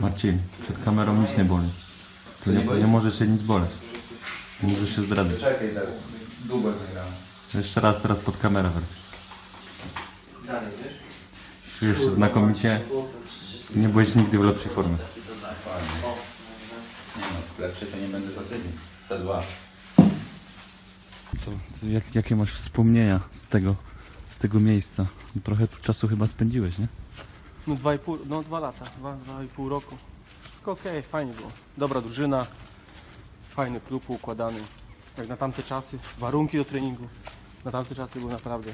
Marcin, przed kamerą nic nie boli. To nie, nie się nic boleć. Nie może się zdradzać. Czekaj, tak. Długo Jeszcze raz, teraz pod kamerę wersję. Dalej, wiesz? Czujesz się znakomicie. Nie byłeś nigdy w lepszej formie. Nie no, lepszej to nie będę za tydzień. Za dwa. To, to jak, jakie masz wspomnienia z tego, z tego miejsca? Trochę tu czasu chyba spędziłeś, nie? No dwa, i pół, no dwa lata, dwa, dwa i pół roku. Wszystko okej, okay, fajnie było. Dobra drużyna, fajny klub układany. Jak na tamte czasy, warunki do treningu. Na tamte czasy były naprawdę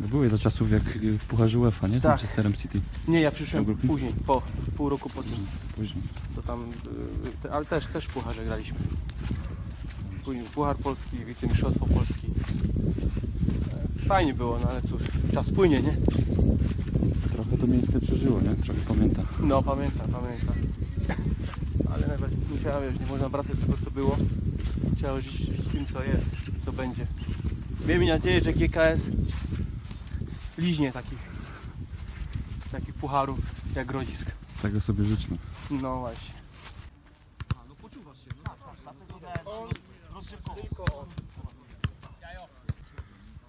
no były do czasów jak w Pucharze UEFA, nie? Z tak. Manchesterem City. Nie, ja przyszedłem później, po pół roku po tym. Mhm, później. To tam, y, ale też, też w Pucharze graliśmy. Później Puchar Polski, Wicemistrzostwo Polski. E, fajnie było, no ale cóż, czas płynie, nie? się przeżyło, nie? Trochę pamięta. No pamiętam, pamiętam. Ale najważniejsze, trzeba, już nie można wracać do tego, co było. Trzeba żyć, żyć tym, co jest, co będzie. Miejmy nadzieję, że GKS liźnie takich, takich pucharów jak grodzisk. Tego sobie życzmy. No właśnie. No Poczuwaj się, no tak, tak, tak.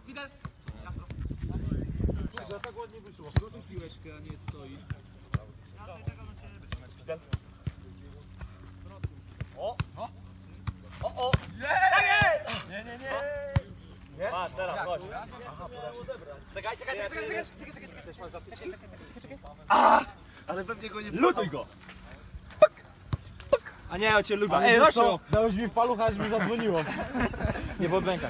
Widać! to tak ładnie wyszło. Gotuj piłeczkę, a nie stoi. O! O! O! o. Yeah! Nie, nie, nie! Nie? Masz, teraz, chodź. Czekaj, czekaj, czekaj, czekaj, czekaj, czekaj, czekaj, czekaj, masz? Czekaj, czekaj, czekaj, czekaj. Ale pewnie go nie... Lutuj go! Puk! Puk! A nie, ja cię lubię. Ej, Rosio! Dałeś mi w paluch, aż mi zadzwoniło. Nie, bo bęka.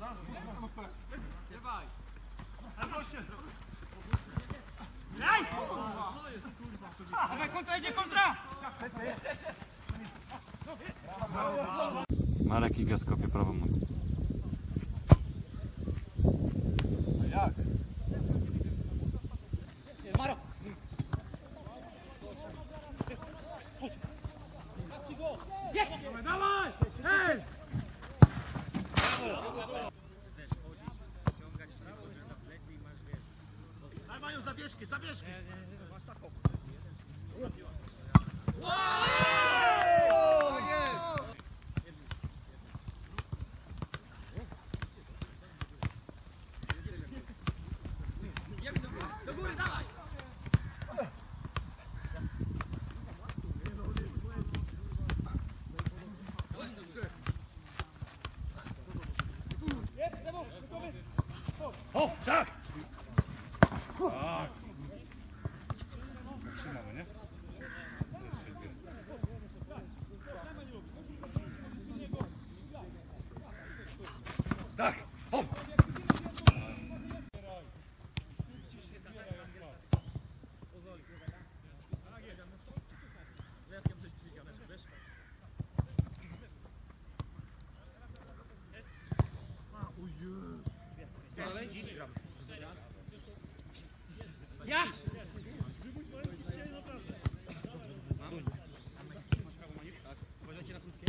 Dawaj! Laj! Co jest kurwa? Dawaj, kontra idzie, kontra! Marek i Gaskopie prawą nogą. Jak? Marok! Jest! Dawaj! Hej! Mają zawieszki, zawieszki! Nie, nie, nie, masz taką. Do góry! Tak! Tak, hop! Ja! Uważajcie na krótkie.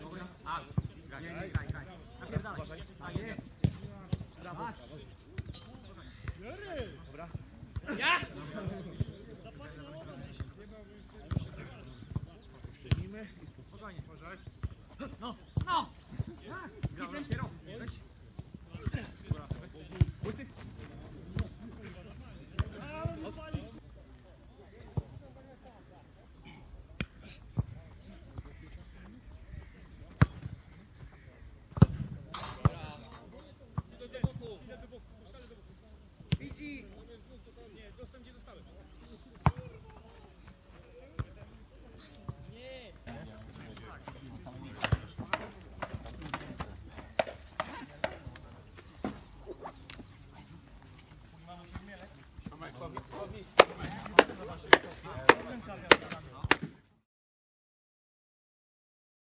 Dobra. A, graj, graj. ¡Ya!